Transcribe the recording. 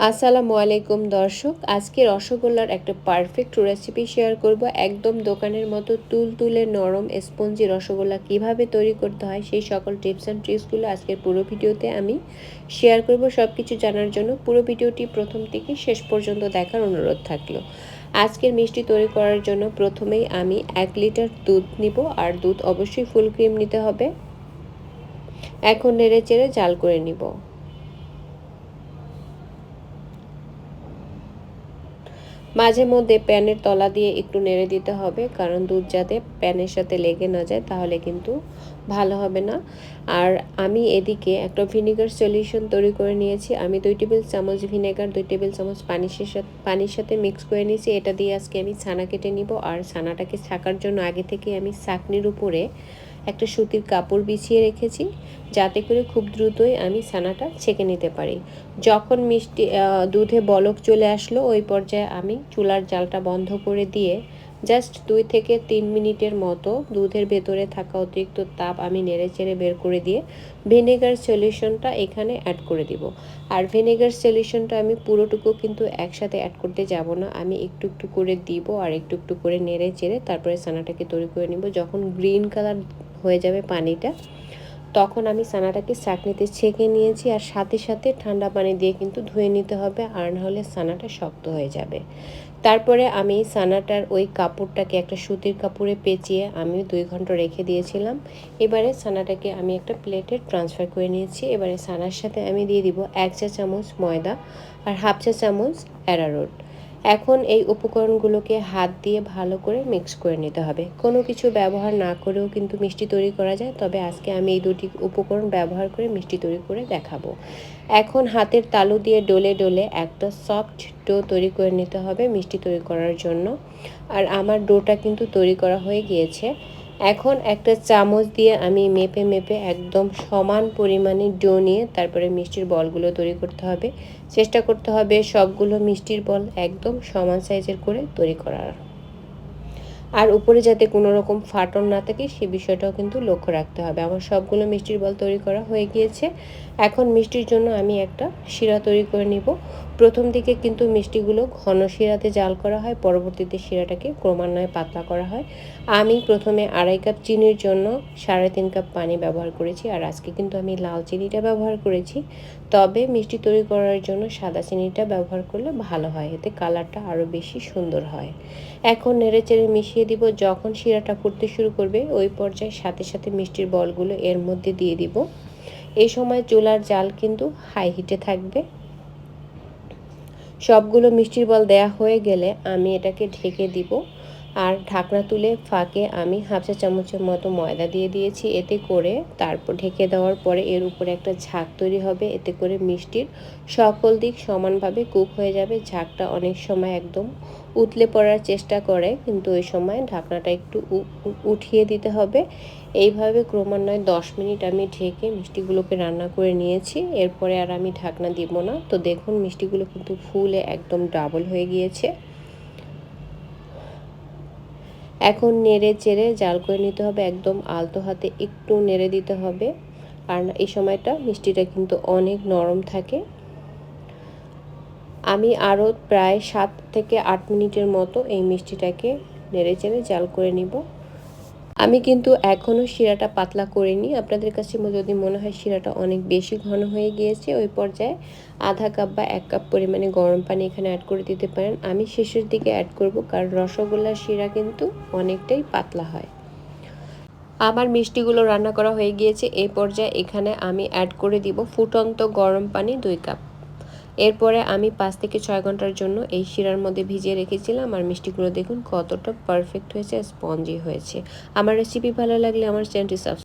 আসসালামু আলাইকুম দর্শক, আজকে রসগোল্লার একটা পারফেক্ট রেসিপি শেয়ার করব। একদম দোকানের মতো তুল তুলে নরম স্পঞ্জি রসগোল্লা কীভাবে তৈরি করতে হয় সেই সকল টিপস অ্যান্ড ট্রিক্সগুলো আজকের পুরো ভিডিওতে আমি শেয়ার করব। সব কিছু জানার জন্য পুরো ভিডিওটি প্রথম থেকে শেষ পর্যন্ত দেখার অনুরোধ থাকল। আজকের মিষ্টি তৈরি করার জন্য প্রথমেই আমি এক লিটার দুধ নিব, আর দুধ অবশ্যই ফুল ক্রিম নিতে হবে। এখন নেড়ে চেড়ে জাল করে নিব। মাঝে মধ্যে প্যানের তলা দিয়ে একটু নেড়ে দিতে হবে, কারণ দুধ যাতে প্যানের সাথে লেগে না যায় তাহলে কিন্তু ভালো হবে না। আর আমি এদিকে একটা ভিনেগার সলিউশন তৈরি করে নিয়েছি। আমি দুই টেবিল চামচ ভিনেগার, দুই টেবিল চামচ পানির সাথে পানির সাথে মিক্স করে নিয়েছি। এটা দিয়ে আজকে আমি ছানা কেটে নিব। আর ছানাটাকে ছাকার জন্য আগে থেকে আমি চাকনির উপরে একটা সুতির কাপড় বিছিয়ে রেখেছি, যাতে করে খুব দ্রুতই আমি ছানাটা ছেঁকে নিতে পারি। যখন মিষ্টি দুধে বলক চলে আসলো, ওই পর্যায়ে আমি চুলার জালটা বন্ধ করে দিয়ে জাস্ট দুই থেকে তিন মিনিটের মতো দুধের ভেতরে থাকা অতিরিক্ত তাপ আমি নেড়ে চেড়ে বের করে দিয়ে ভিনেগার সলিউশনটা এখানে অ্যাড করে দিব। আর ভিনেগার সলিউশনটা আমি পুরোটুকু কিন্তু একসাথে অ্যাড করতে যাব না, আমি একটু একটু করে দিব আর একটু একটু করে নেড়ে চেড়ে তারপরে সানাটাকে তৈরি করে নিব। যখন গ্রিন কালার হয়ে যাবে পানিটা। তখন আমি সানাটাকে চাকনিতে ছেঁকে নিয়েছি আর সাথে সাথে ঠান্ডা পানি দিয়ে কিন্তু ধুয়ে নিতে হবে আর নাহলে সানাটা শক্ত হয়ে যাবে। তারপরে আমি সানাটার ওই কাপড়টাকে একটা সুতির কাপড়ে পেঁচিয়ে আমি দুই ঘণ্টা রেখে দিয়েছিলাম। এবারে সানাটাকে আমি একটা প্লেটে ট্রান্সফার করে নিয়েছি। এবারে সানার সাথে আমি দিয়ে দিব এক চা চামচ ময়দা আর হাফ চা চামচ অ্যারারোট এখন এই উপকরণগুলোকে হাত দিয়ে ভালো করে মিক্স করে নিতে হবে। কোনো কিছু ব্যবহার না করেও কিন্তু মিষ্টি তৈরি করা যায়, তবে আজকে আমি এই দুটি উপকরণ ব্যবহার করে মিষ্টি তৈরি করে দেখাবো। এখন হাতের তালু দিয়ে ডলে ডলে একটা সফট ডো তৈরি করে নিতে হবে মিষ্টি তৈরি করার জন্য। আর আমার ডোটা কিন্তু তৈরি করা হয়ে গিয়েছে। এখন একটা চামচ দিয়ে আমি মেপে মেপে একদম সমান পরিমাণে ডো নিয়ে তারপরে মিষ্টির বলগুলো তৈরি করতে হবে। চেষ্টা করতে হবে সবগুলো মিষ্টির বল একদম সমান সাইজের করে তৈরি করার। আর উপরে যাতে কোনো রকম ফাটন না থাকে সে বিষয়টাও কিন্তু লক্ষ্য রাখতে হবে। আমার সবগুলো মিষ্টির বল তৈরি করা হয়ে গিয়েছে। এখন মিষ্টির জন্য আমি একটা শিরা তৈরি করে নিব। প্রথম দিকে কিন্তু মিষ্টিগুলো ঘন শিরাতে জাল করা হয়, পরবর্তীতে শিরাটাকে ক্রমান্বয়ে পাতলা করা হয়। আমি প্রথমে আড়াই কাপ চিনির জন্য সাড়ে তিন কাপ পানি ব্যবহার করেছি, আর আজকে কিন্তু আমি লাল চিনিটা ব্যবহার করেছি। তবে মিষ্টি তৈরি করার জন্য সাদা চিনিটা ব্যবহার করলে ভালো হয়, এতে কালারটা আরও বেশি সুন্দর হয়। এখন নেড়ে চেড়ে মিশিয়ে দিব, যখন শিরাটা ফুটতে শুরু করবে ওই পর্যায়ে সাথে সাথে মিষ্টির বলগুলো এর মধ্যে দিয়ে দিব। এই সময় চুলার জাল কিন্তু হাই হিটে থাকবে। সবগুলো মিষ্টির বল দেয়া হয়ে গেলে আমি এটাকে ঢেকে দিব। আর ঢাকনা তুলে ফাঁকে আমি হাফ চা চামচের মতো ময়দা দিয়ে দিয়েছি। এতে করে তারপর ঢেকে দেওয়ার পরে এর উপরে একটা ঝাঁক তৈরি হবে। এতে করে মিষ্টির সকল দিক সমানভাবে কুক হয়ে যাবে। ঝাঁকটা অনেক সময় একদম উতলে পড়ার চেষ্টা করে, কিন্তু ওই সময় ঢাকনাটা একটু উঠিয়ে দিতে হবে। এইভাবে ক্রমান্বয়ে দশ মিনিট আমি ঢেকে মিষ্টিগুলোকে রান্না করে নিয়েছি। এরপরে আর আমি ঢাকনা দিব না। তো দেখুন মিষ্টিগুলো কিন্তু ফুলে একদম ডাবল হয়ে গিয়েছে। এখন নেড়ে চেড়ে জাল করে নিতে হবে, একদম আলতো হাতে একটু নেড়ে দিতে হবে। আর এই সময়টা মিষ্টিটা কিন্তু অনেক নরম থাকে। আমি আরও প্রায় সাত থেকে আট মিনিটের মতো এই মিষ্টিটাকে নেড়ে চেড়ে জাল করে নিব। আমি কিন্তু এখনও শিরাটা পাতলা করিনি। আপনাদের কাছে যদি মনে হয় শিরাটা অনেক বেশি ঘন হয়ে গিয়েছে, ওই পর্যায়ে আধা কাপ বা এক কাপ পরিমাণে গরম পানি এখানে অ্যাড করে দিতে পারেন। আমি শেষের দিকে অ্যাড করব, কারণ রসগোল্লার শিরা কিন্তু অনেকটাই পাতলা হয়। আমার মিষ্টিগুলো রান্না করা হয়ে গিয়েছে এই পর্যায়ে এখানে আমি অ্যাড করে দিব ফুটন্ত গরম পানি দুই কাপ। এরপরে আমি পাঁচ থেকে ছয় ঘণ্টার জন্য এই শিরার মধ্যে ভিজিয়ে রেখেছিলাম আর মিষ্টিগুলো দেখুন কতটা পারফেক্ট হয়েছে স্পঞ্জি হয়েছে। আমার রেসিপি ভালো লাগলে আমার চ্যানেলটি সাবস্ক্রাইব